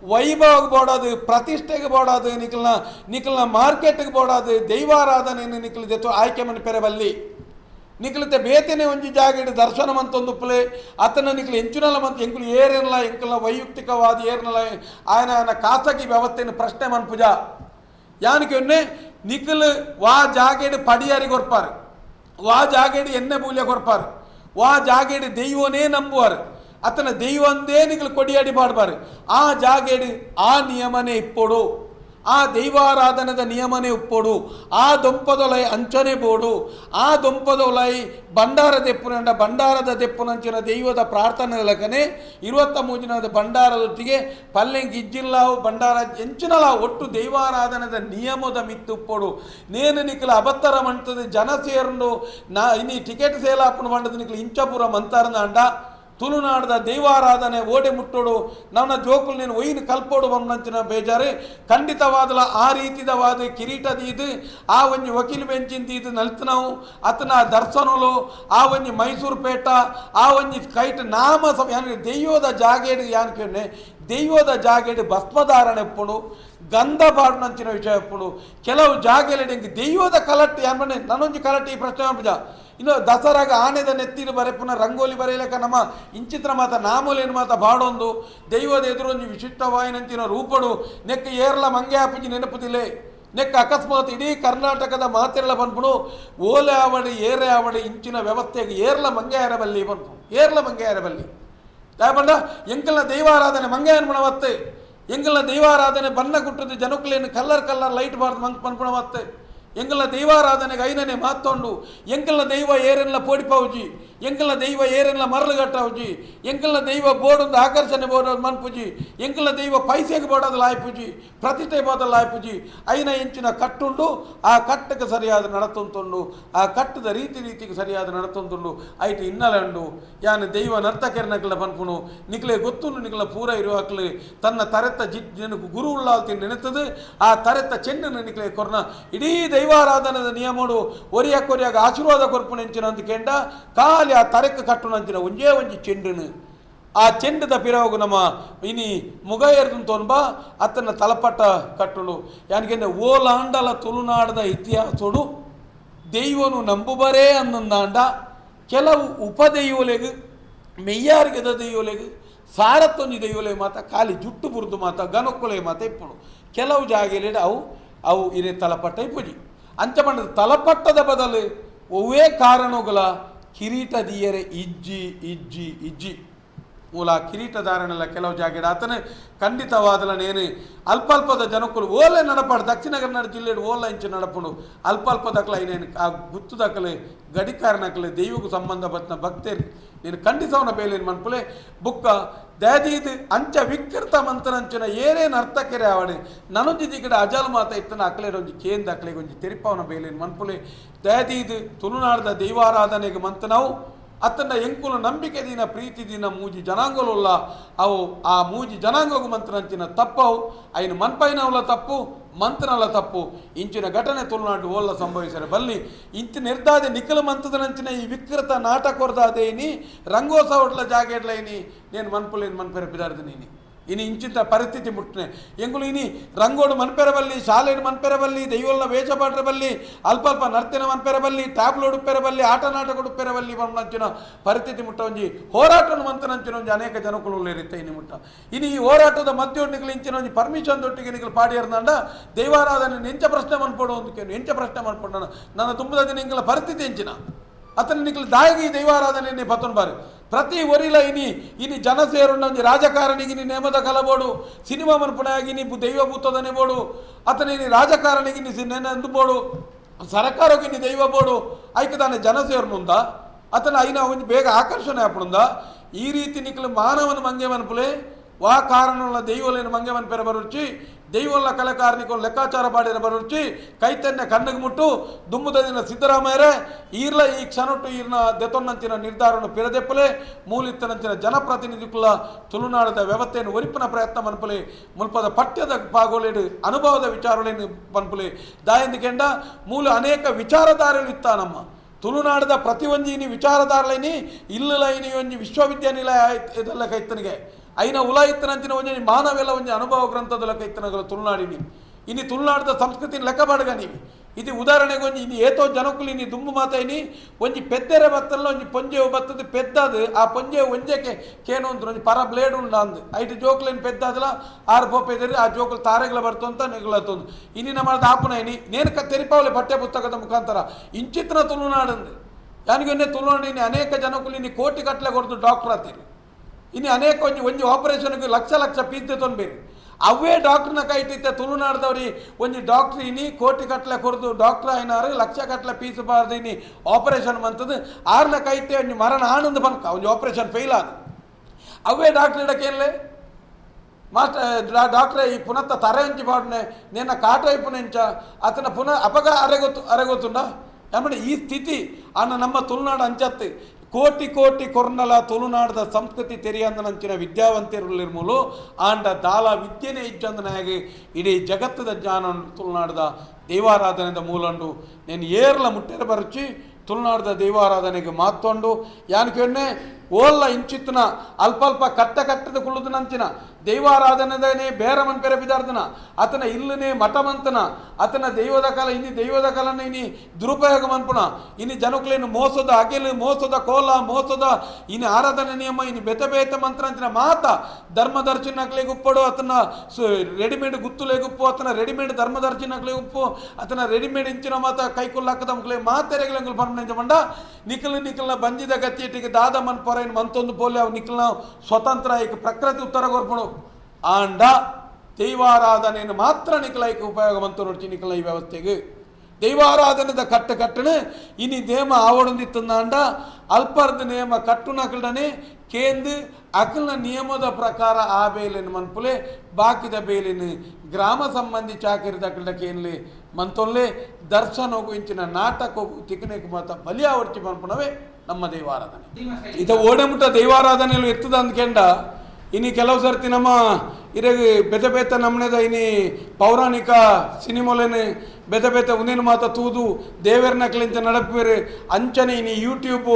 ವೈಭವಕ್ಕೆ ಬೋಡೋದು, ಪ್ರತಿಷ್ಠೆಗೆ ಬೋಡೋದು ನಿಖಲ್ನ? ನಿಖಲ್ನ ಮಾರ್ಕೆಟ್ಗೆ ಬೋಡೋದು ದೈವಾರಾಧನೆ ದೆತ್ತು ಆಯ್ಕೆ ಮನೆ ಪೆರೆ ಬಲ್ಲಿ. ನಿಕ್ಲತೆ ಬೇತೆನೆ ಒಂಜಿ ಜಾಗೆಡ್ ದರ್ಶನ ಮಂತೊಂದು ಉಪ್ಪಲೆ ಅತನ ನಿಕ್ಲು ಎಂಚುನಲ ಮಂತ್ ಎಂಕುಲು ಏರೆನಲ ಎಂಕಲ್ನ ವೈಯಕ್ತಿಕವಾದ ಏರ್ನಲ, ಆಯನ ಆಯನ ಖಾಸಗಿ ವ್ಯವಸ್ಥೆನ ಪ್ರಶ್ನೆ ಮನ್ಪುಜ ಯಾನಿಗೆ ಒನ್ನೆ ನಿಖಲ್ ವಾ ಜಾಗೆಡ್ ಪಡಿಯಾರಿ ಕೊರ್ಪಾರು ವಾ ಜಾಗೆಡ್ ಎಣ್ಣೆ ಬೂಲ್ಯ ಕೊರ್ಪಾರು ವಾ ಜಾಗೆಡ್ ದೈವನೇ ನಂಬುವಾರು. ಅತನ ದೈವಂದೇ ನಿಖಲ್ ಕೊಡಿಯಾಡಿ ಪಾಡ್ಬಾರು ಆ ಜಾಗೆಡ್ ಆ ನಿಯಮನೆ ಇಪ್ಪೊಡು. ಆ ದೈವಾರಾಧನದ ನಿಯಮನೆ ಉಪ್ಪೊಡು ಆ ದೊಂಪದೊಲೈ ಅಂಚನೆ ಬೋಡು ಆ ದೊಂಪದೊಲೈ ಬಂಡಾರ ದೆಪ್ಪುನಂಡ ಬಂಡಾರದ ದೆಪ್ಪುನಂಚಿನ ದೈವದ ಪ್ರಾರ್ಥನೆ ಲಗನೆ ಇರುವತ್ತ ಮೂಜಿನದ ಬಂಡಾರದೊಟ್ಟಿಗೆ ಪಲ್ಲೆಂಗ್ ಇಜ್ಜಿಲ್ಲಾವು ಬಂಡಾರ ಎಂಚಿನಲ ಒಟ್ಟು ದೈವಾರಾಧನದ ನಿಯಮದ ಮಿತ್ತು ಉಪ್ಪೊಡು ನೇನು ನಿಖಲ ಅಬತ್ತರ ಮಂಟದ ಜನ ಸೇರ್ನು ನಾ ಇನಿ ಟಿಕೆಟ್ ಸೇಲಾಪನ ಮಂಡದ ನಿಖಲ ಇಂಚಪುರ ಮಂತಾರನ ಅಂಡ ತುಳುನಾಡದ ದೈವಾರಾಧನೆ ಓಡೆ ಮುಟ್ಟೋಡು, ನನ್ನ ಜೋಕುಲು ನೀನು ಒಯ್ಯಿನ ಕಲ್ಪೋಡು ಬಂದಂಚಿನ ಬೇಜಾರೆ. ಖಂಡಿತವಾದಲ ಆ ರೀತಿದವಾದ ಕಿರೀಟದೀದು, ಆ ಒಂಜಿ ವಕೀಲ್ ಬೆಂಚಿಂದೀದು ನಲ್ತನವು ಅತನ ದರ್ಶನಲು, ಆ ಒಂಜಿ ಮೈಸೂರು ಪೇಟ, ಆ ಒಂಜಿ ಕೈಟ್ ನಾಮ ಯಾನ ದೆಯ್ಯೋದ ಜಾಗೇಡು ಯಾನ್ ಕೇಳಿ ದೆಯ್ಯೋದ ಜಾಗೇಡ್ ಭಸ್ಮಧಾರಣೆ ಎಪ್ಪುಡು ಗಂಧ ಬಾಡ್ನಂಚಿನ ವಿಷಯ ಎಪ್ಪುಡು ಕೆಲವು ಜಾಗೆಲೆಡೆ ದೆಯ್ಯೋದ ಕಲಟ್ಟು ಯಾನ್ ಬನ್ನಿ ನನ್ನೊಂಜಿ ಕಲಟ್ಟಿ ಈ ಪ್ರಶ್ನೆ ಮಾಡ್ಬಿಜ ಇನ್ನು ದಸರಾಗ ಆನೆದ ನೆತ್ತಿನ ಬರೆಪುನ ರಂಗೋಲಿ ಬರೆಯಲಕ ನಮ್ಮ ಇಂಚಿತ್ರ ಮಾತ, ನಾಮೂಲೇನು ಮಾತ ಬಾಡೊಂದು. ದೈವದ ಎದುರೊಂದು ವಿಶಿಷ್ಟವಾಯಿನಂತಿನ ರೂಪಡು. ನೆಕ್ಕ ಏರ್ಲ ಮಂಗೆ ಆಪಿಜಿ ನೆನಪುದಿಲ್ಲೇ. ನೆಕ್ಕ ಅಕಸ್ಮಾತ್ ಇಡೀ ಕರ್ನಾಟಕದ ಮಾತೆರಳ ಬಂದ್ಬಿಡು. ಓಲೆ ಆವಡಿ ಏರೆ ಆವಡಿ ಇಂಚಿನ ವ್ಯವಸ್ಥೆಗೆ ಏರ್ಲ ಮಂಗೆ ಬಲ್ಲಿ ಬಂತು. ಏರ್ಲ ಮಂಗೆ ಬಲ್ಲಿ. ಯಾಕಂಡ ಎಂಕಲ್ನ ದೈವಾರಾಧನೆ ಮಂಗೆ ಅನ್ಪಣವತ್ತೆ ಎಂಕಲ್ನ ದೈವಾರಾಧನೆ ಬಣ್ಣ ಕುಟ್ಟದು ಜನಕ್ಕಲೇನು ಕಲ್ಲರ್ ಕಲ್ಲರ್ ಲೈಟ್ ಬಾರ್ದು ಮಂಕ್ ಪನ್ಪಣವತ್ತೆ ಎಂಕಲ್ನ ದೈವಾರಾಧನೆಗೆ ಐನನೆ ಮಾತೊಂಡು ಎಂಕಲ್ನ ದೈವ ಏರೆಲ್ಲ ಪೋಡಿಪಾವುಜಿ ಎಂಕಲ್ನ ದೈವ ಏರೆಲ್ಲ ಮರಳುಗಟ್ಟವುಜಿ ಎಂಕಲ್ನ ದೈವ ಬೋಡೊಂದು ಆಕರ್ಷಣೆ ಬೋಡೋದು ಮನ್ಪುಜಿ ಎಂಕಲ್ನ ದೈವ ಪೈಸೆಗೆ ಬೋಡೋದು ಲಾಯ್ಪುಜಿ ಪ್ರತಿಷ್ಠೆ ಬೋದ ಲಾಯ್ಪುಜಿ ಐನ ಎಂಚಿನ ಕಟ್ಟುಂಡು ಆ ಕಟ್ಟಕ್ಕೆ ಸರಿಯಾದ ನಡತೊಂತುಂಡು ಆ ಕಟ್ಟದ ರೀತಿ ರೀತಿಗೆ ಸರಿಯಾದ ನಡತೊಂದುಂಡು ಐಟು ಇನ್ನಲೆ ಉಂಡು ಯಾನು ದೈವ ನರ್ತಕೆರ್ನಕ್ಲ ಪನ್ಪುಣು ನಿಕ್ಲೆ ಗೊತ್ತುಂಡು ನಿಕ್ಲ ಪೂರ ಇರುವಾಕ್ಲೆ ತನ್ನ ತರೆತ್ತ ಜಿ ನಿನಗೆ ಗುರು ಉಳ್ಳಾಲ್ತಿ ನೆನೆತದು ಆ ತರೆತ್ತ ಚೆಂಡನ್ನು ನಿಕ್ಲೆ ಕೊರ್ನ ಇಡೀ ದೈವಾರಾಧನದ ಒರಿಯ ಕೊರಿಯಾಗ ಆಶೀರ್ವಾದ ಕೊರ್ಪುನೆಂಚಿನ ಅಂತ ಕಾಲಿ ಖಾಲಿ ಆ ಕಟ್ಟು ಕಟ್ಟುನಂಚಿನ ಒಂಜೇ ಒಂಜಿ ಚೆಂಡುನು. ಆ ಚೆಂಡದ ಪಿರವಗು ನಮ್ಮ ಇನಿ ಮುಗ ಎರ್ದು ತೋನ್ಬ ಅತ್ತನ ತಲಪಟ್ಟ ಕಟ್ಟುಳು ಯಾನಿಗೆಂದ್ರೆ, ಓಲಾಂಡಲ ತುಳುನಾಡದ ಇತಿಹಾಸೋಡು ದೈವನು ನಂಬುಬರೇ ಅನ್ನಂದಾಂಡ ಕೆಲವು ಉಪದೈವಲೆಗು, ಮೆಯ್ಯಾರ್ಗೆದ ದೈವಲೆಗು, ಸಾರತ್ತೊಂಜಿ ದೈವಲೆ ಮಾತ, ಖಾಲಿ ಜುಟ್ಟು ಬುರ್ದು ಮಾತ ಗನಕೊಳೆ ಮಾತ ಇಪ್ಪುಡು ಕೆಲವು ಜಾಗೆಲೆಡ್ ಅವು ಅವು ಇರೆ ತಲಪಟ್ಟ ಇಪ್ಪುಜಿ. ಅಂಚ ಪಂಡ ತಲಪಟ್ಟದ ಬದಲು ಒವೇ ಕಾರಣಗಳ ಕಿರೀಟದಿಯರೆ ಇಜ್ಜಿ ಇಜ್ಜಿ ಇಜ್ಜಿ. ಮೂಲ ಕಿರೀಟಧಾರಣೆಲ್ಲ ಕೆಲವು ಜಾಗಿಡ. ಆತನ ಖಂಡಿತವಾದಲ ನೇನು ಅಲ್ಪ ಅಲ್ಪದ ಜನಕ್ಕೂ ಓಲೆ ನಡಪಾಡು. ದಕ್ಷಿಣ ಕನ್ನಡ ಜಿಲ್ಲೆ ಓಲ ಇಂಚು ನಡಪುಂಡು. ಅಲ್ಪ ದಕ್ಕಲ ಏನೇನು ಆ ಗುತ್ತು ದಕ್ಕಲೆ ಗಡಿಕಾರನಕ್ಕಲೆ ದೈವಕ್ಕೆ ಸಂಬಂಧಪಟ್ಟ ಭಕ್ತೇರಿ. ನೀನು ಖಂಡಿತವನ ಬೇಲೇನು ಮನ್ಪುಲೆ, ಬುಕ್ಕ ದಯದೀದ್ ಅಂಚ ವಿಕೃತ ಮಂತ್ರಂಚಿನ ಏನೇನು ಅರ್ಥಕ್ಕೆರೆ ಆವಡೆ ನನೊಂಜಿ ದಿಗಡ ಅಜಲ್ ಮಾತ ಇತ್ತನ ಅಕಲೇ ಒಂಜಿ ಕೇಂದ್ರ ಅಕ್ಲೆಗೆ ಒಂಜಿ ತೆರಿಪವನ ಬೇಲೇನು ಮನ್ಪುಲೆ. ದಯದೀದ್ ತುಳುನಾಡದ ದೈವಾರಾಧನೆಗೆ ಮಂತ್ರ ನಾವು ಅತ್ತನ್ನ ಎಂಕುಲು ನಂಬಿಕೆ ದಿನ, ಪ್ರೀತಿ ದಿನ, ಮೂಜಿ ಜನಾಂಗಲುಲ್ಲ ಅವು. ಆ ಮೂಜಿ ಜನಾಂಗವು ಮಂತ್ರನಂಚಿನ ತಪ್ಪವು. ಐನು ಮನ್ಪೈನವಲ ತಪ್ಪು ಮಂತ್ರನಲ ತಪ್ಪು. ಇಂಚಿನ ಘಟನೆ ತುಳುನಾಡು ಓಲ್ಲ ಸಂಭವಿಸರೆ. ಬಲ್ಲಿ ಇಂಚು ನಿರ್ದಾದೆ ನಿಖಿಲ ಮಂತ್ರದನಂಚಿನ ಈ ವಿಕೃತ ನಾಟಕೊರ್ದಾದೇನಿ ರಂಗೋಸ ಹೊಟ್ಲ ಜಾಗೆಡ್ಲೈನಿ ನೇನು ಮನ್ಪುಲೇನು ಮನ್ಪೆರಪಿದಾರ್ದು ನೀನು. ಇನಿ ഇഞ്ചിൻ്റെ ಪರಿಸ್ಥಿತಿ ಮುಟ್ಟನೆ എങ്കിലും ಇನಿ ರಂಗೋಡು ಮನ್ಪೆರ ಬಲ್ಲಿ ಶಾಲೆಡ್ ಮನ್ಪೆರ ಬಲ್ಲಿ ದೈವಲ್ನ ವೇಷ ಪಾಡ್ರೆ ಬಲ್ಲಿ ಅಲ್ಪ ಅಲ್ಪ ನರ್ತನ ಮನ್ಪೆರ ಬಲ್ಲಿ ಟ್ಯಾಬ್ಲು ಬಲ್ಲಿ ಆಟ ನಾಟಕ ಉಡುಪೆರ ಪರಿಸ್ಥಿತಿ ಮುಟ್ಟ ಒಂಜಿ. ಹೋರಾಟನ ಮಂತನಂಚಿನ ಒಂಜಿ ಅನೇಕ ಜನಕುಲು ಇರುತ್ತೆ ಇನಿ ಮುಟ್ಟ. ಇನಿ ಈ ಹೋರಾಟದ ಮಧ್ಯ ಇಂಚಿನ ಒಂಜಿ ಪರ್ಮಿಷನ್ ದೊಟ್ಟಿಗೆ ನಿಗಲ್ ಪಾಡಿಯರ್ನಂಡ ದೈವಾರಾಧನೆ ಎಂಚ ಪ್ರಶ್ನೆ ಮನ್ಪಡು ಒಂದು ಎಂಚ ಪ್ರಶ್ನೆ ಮನ್ಪಡ ನನ್ನ ತುಂಬದ ದಿನ ಇಂಗಳ ಪರಿಸ್ಥಿತಿ ಎಂಚಿನ అతను నీకు దాయగి దైవారాధన నీ పతున్నారు ప్రతి ఒరిలో ఇని ఇని జనసేరు రాజకారణికి నీ నేమద కలబోడు. సినిమా మనపునాయకి నీ దైవ పుత్తదనిబోడు అతని నీ రాజకారణికి నీ నేనెందుబోడు సరకారుకి నీ దైవబోడు అయితే దాని జనసేరునుందా అతను అయిన బేగ ఆకర్షణ ఎప్పుడుందా? ఈ రీతి నీకులు మానవుని మంగేమనుపులే వా కారణంలో దైవలేని మంగేమని పెరబరుచి ದೈವಲ್ಲ ಕಲೆಕಾರನಿಕೊಂಡು ಲೆಕ್ಕಾಚಾರ ಮಾಡಿರ ಬರುಚ್ಚಿ ಕೈತನ್ಯ ಕಣ್ಣಿಗೆ ಮುಟ್ಟು ದಿನ ಸಿದ್ದರಾಮಯ್ಯರೇ, ಈರ್ಲ ಈ ಕ್ಷಣಟ್ಟು ಇರ್ನ ದೆತೊನ್ನಂಚಿನ ನಿರ್ಧಾರವನ್ನು ಪಿರದೆಪ್ಪಲೆ ಮೂಲಿತ್ತನಂಚಿನ ಜನಪ್ರತಿನಿಧಿಗಳ ತುಳುನಾಡದ ವ್ಯವಸ್ಥೆಯನ್ನು ಒರಿಪನ ಪ್ರಯತ್ನ ಮನ್ಪಲೆ, ಮುಲ್ಪದ ಪಠ್ಯದ ಪಾಗೋಲೇಡು ಅನುಭವದ ವಿಚಾರಗಳೇನು ಪನ್ಪಲೆ ದಾಯಂದಿಕೆಂಡ ಮೂಲ ಅನೇಕ ವಿಚಾರಧಾರೆಗಳು ಇತ್ತ ನಮ್ಮ. ತುಳುನಾಡದ ಪ್ರತಿ ಒಂಜಿನಿ ವಿಚಾರಧಾರಲೈನಿ ಇಲ್ಲಲೈನಿ ಒಂಜಿ ವಿಶ್ವವಿದ್ಯಾನಿಲಯ ಇದೆಲ್ಲ ಕೈತನಿಗೆ. అయిన ఉలా ఇత్తనంచిన ಒಂಜಿ ಮಾನವೆಲ್ಲ ಒಂಜಿ ಅನುಭವ ಗ್ರಂಥದ ಲೆಕ್ಕ ಇತ್ತನಗಲ ತುಳುನಾಡಿನಿ ಇನಿ ತುಳುನಾಡದ ಸಂಸ್ಕೃತಿನ ಲೆಕ್ಕ ಬಾಡಗ ನೀವಿ ಇದು ಉದಾಹರಣೆಗೆ ಒಂಜಿ ಇನಿ ಏತೋ ಜನಕ್ಕುಲು ಇನಿ ದುಂಬು ಮಾತೈನಿ ಒಂಜಿ ಪೆದ್ದೆರೆ ಬತ್ತಲ್ಲ ಒಂಜಿ ಪೊಂಜೆ ಬತ್ತದ ಪೆದ್ದದು ಆ ಪೊಂಜೆ ಒಂಜೆಕೆ ಕೇನು ಅಂದ್ರು ಒಂಜಿ ಪರ ಬ್ಲೇಡ್ ಉಂಡ ಅಂದ್ ಐಟು ಜೋಕ್ಲೇನು ಪೆದ್ದದಲ ಆರು ಪೋಪೆದರಿ ಆ ಜೋಕುಲು ತಾರೆಗಳ ಬರ್ತು ಅಂತ ನಿಗಳತ್ತೊಂದು ಇನಿ ನಮ್ಮ ದಾಪನ ಇನಿ ನೇನು ಕ ತೆರಿಪಾವಲೆ ಪಠ್ಯ ಪುಸ್ತಕದ ಮುಖಾಂತರ ಇಂಚಿತ್ರ ತುಳುನಾಡಂದು ಯಾನಿಗೊನ್ನೆ ತುಳುನಾಡಿನಿ ಅನೇಕ ಇನ್ನು ಅನೇಕ ಒಂಜಿ ಒಂಜಿ ಆಪರೇಷನ್ಗೆ ಲಕ್ಷ ಲಕ್ಷ ಫೀಸ್ ತೊಂಬೇರಿ ಅವೇ ಡಾಕ್ಟರ್ನ ಕೈಟಿತ್ತೆ ತುಳುನಾಡ್ದವ್ರಿ ಒಂಜಿ ಡಾಕ್ಟ್ರ್ ಇನಿ ಕೋಟಿ ಕಟ್ಲೆ ಕೊರ್ದು ಡಾಕ್ಟರ್ ಆಯ್ನಾರು ಲಕ್ಷ ಕಟ್ಲೆ ಪೀಸ್ ಬಾರ್ದು ಇನಿ ಆಪರೇಷನ್ ಬಂತದ್ದು ಆರ್ನ ಕೈತೆ ಒಂಜಿ ಮರಣ ಆನಂದ ಬನ್ಕ ಒಂಜಿ ಆಪರೇಷನ್ ಫೇಲ್ ಆದ. ಅವೇ ಡಾಕ್ಟರ್ ಇಡಕೇನ್ಲೆ ಮಾಸ್ಟರ್ ಡಾಕ್ಟ್ರೆ ಈ ಪುನತ್ತ ತರೆ ಹಂಚಿ ಬಾಡ್ನೆ. ನಿನ್ನ ಕಾಟೈಪು ನೆಂಚ. ಅತನ ಪುನಃ ಅಪಗ ಅರೆಗೊತ್ತು ಅರೆಗೊತ್ತುಂಡ. ಎಂಬ ಈ ಸ್ಥಿತಿ ಅನ್ನ ನಮ್ಮ ತುಳುನಾಡು ಅಂಚತ್ತು. ಕೋಟಿ ಕೋಟಿ ಕೊರ್ನಲ ತುಳುನಾಡದ ಸಂಸ್ಕೃತಿ ತೆರೆಯಂದನಂಚಿನ ವಿದ್ಯಾವಂತರಲ್ಲಿರ್ಮೂಲು ಆಂಡ ದಾಲ ವಿದ್ಯೆನೇ ಇಜ್ಜಂದನಾಗಿ ಇಡೀ ಜಗತ್ತದ ಜ್ಞಾನ ತುಳುನಾಡದ ದೇವಾರಾಧನೆದ ಮೂಲಂಡು. ನೇನು ಏರ್ಲ ಮುಟ್ಟೆರ ಬರಚಿ, ತುಳುನಾಡದ ದೇವಾರಾಧನೆಗೆ ಮಾತೊಂಡು ಯಾನಕೇಣ್ಣೆ ಓಲ್ಲ ಇಂಚಿತ್ತಿನ ಅಲ್ಪಲ್ಪ ಅಲ್ಪ ಕಟ್ಟ ಕಟ್ಟದ ಕುಳಿದನಂಚಿನ ದೈವಾರಾಧನೆದನೇ ಬೇರೆ ಮನ್ಪೆರ ಬಿದಾರ್ದನ ಅತನ ಇಲ್ಲನೇ ಮಠಮಂತನ ಅತನ ದೈವದ ಕಾಲ ಇನಿ ದೈವದ ಕಾಲನ ಇನಿ ದುರುಪಯೋಗ ಮನ್ಪುನ ಇನಿ ಜನಕ್ಲೇನು ಮೋಸದ ಅಗೆಲು ಮೋಸದ, ಕೋಲ ಮೋಸದ ಇನಿ ಆರಾಧನೆ ನಿಯಮ ಇನಿ ಬೆತ ಬೇತ ಮಂತ್ರ ಅಂಚಿನ ಮಾತ ಧರ್ಮ ದರ್ಶನಕ್ಲೆಗೆ ಉಪ್ಪಡು ಅತನ ರೆಡಿಮೇಡ್ ಗುತ್ತುಲೆಗೆ ಉಪ್ಪು ಅತನ ರೆಡಿಮೇಡ್ ಧರ್ಮ ಉಪ್ಪು ಅತನ ರೆಡಿಮೇಡ್ ಇಂಚಿನ ಮಾತ ಕೈಕೊಲ್ಲಾಕದ ಮಕ್ಳೆ, ಮಾತೆರೆಗಳ ಪರ್ಮನೆಂಟ್ ಮಂಡ. ನಿಖಲ್ ನಿಖಲ್ನ ಬಂದಿದ ಗತಿಯಟ್ಟಿಗೆ ದಾದ ಮನ್ ಪೊರೈನ್ ಮಂತೊಂದು ಪೋಲೆ ಅವು ನಿಖಲ್ನ ಸ್ವತಂತ್ರ, ಈಗ ಪ್ರಕೃತಿ ಉತ್ತರ ಕೊರ್ಪಣು ಆಂಡ ದೈವಾರಾಧನೆಯನ್ನು ಮಾತ್ರ ನಿಖಲೈಕ ಉಪಯೋಗ ಬಂತು ನಿಖಲ ಈ ವ್ಯವಸ್ಥೆಗೆ. ದೈವಾರಾಧನೆದ ಕಟ್ಟ ಕಟ್ಟಣೆ ಇನಿ ದೇಮ ಆವಡೊಂದಿತ್ತಂದಾಂಡ ಅಲ್ಪರ್ದ ನೇಮ ಕಟ್ಟುನಕಲ್ಡನೆ ಕೇಂದು ಅಕಲ್ನ ನಿಯಮದ ಪ್ರಕಾರ ಆ ಬೇಲಿನ ಮನ್ಪುಲೆ ಬಾಕಿದ ಬೇಲಿನ ಗ್ರಾಮ ಸಂಬಂಧಿ ಚಾಕರಿದ ಅಕಲ್ಡ ಕೇನ್ಲೆ ಮಂತೊಲ್ಲೆ ದರ್ಶನ ಹೋಗು ಇಂಚಿನ ನಾಟಕ ಹೋಗು ತಿಕ್ಕನೆಕ್ ಮಾತ ಬಲಿ ಆವರ್ತಿ ಮನ್ಪುನವೇ ನಮ್ಮ ದೈವಾರಾಧನೆ. ಇದ ಓಡಮುಟ್ಟ ದೈವಾರಾಧನೆಯಲ್ಲಿ ಎತ್ತದ ಅಂದ್ಕೆಂಡ ಇನಿ ಕೆಲವು ಸರ್ತಿ ನಮ್ಮ ಇರೇ ಬೆತ ಬೇತ ನಮ್ಮನೆದ ಇನಿ ಪೌರಾಣಿಕ ಸಿನಿಮಾಲೇನೆ ಬೆತ ಬೇತ ಉಂದಿನ ಮಾತ ತೂದು ದೇವೇರ್ನ ಕ್ಲಿಂತ ನಡಪೇರು ಅಂಚನೆ ಇನಿ ಯೂಟ್ಯೂಬ್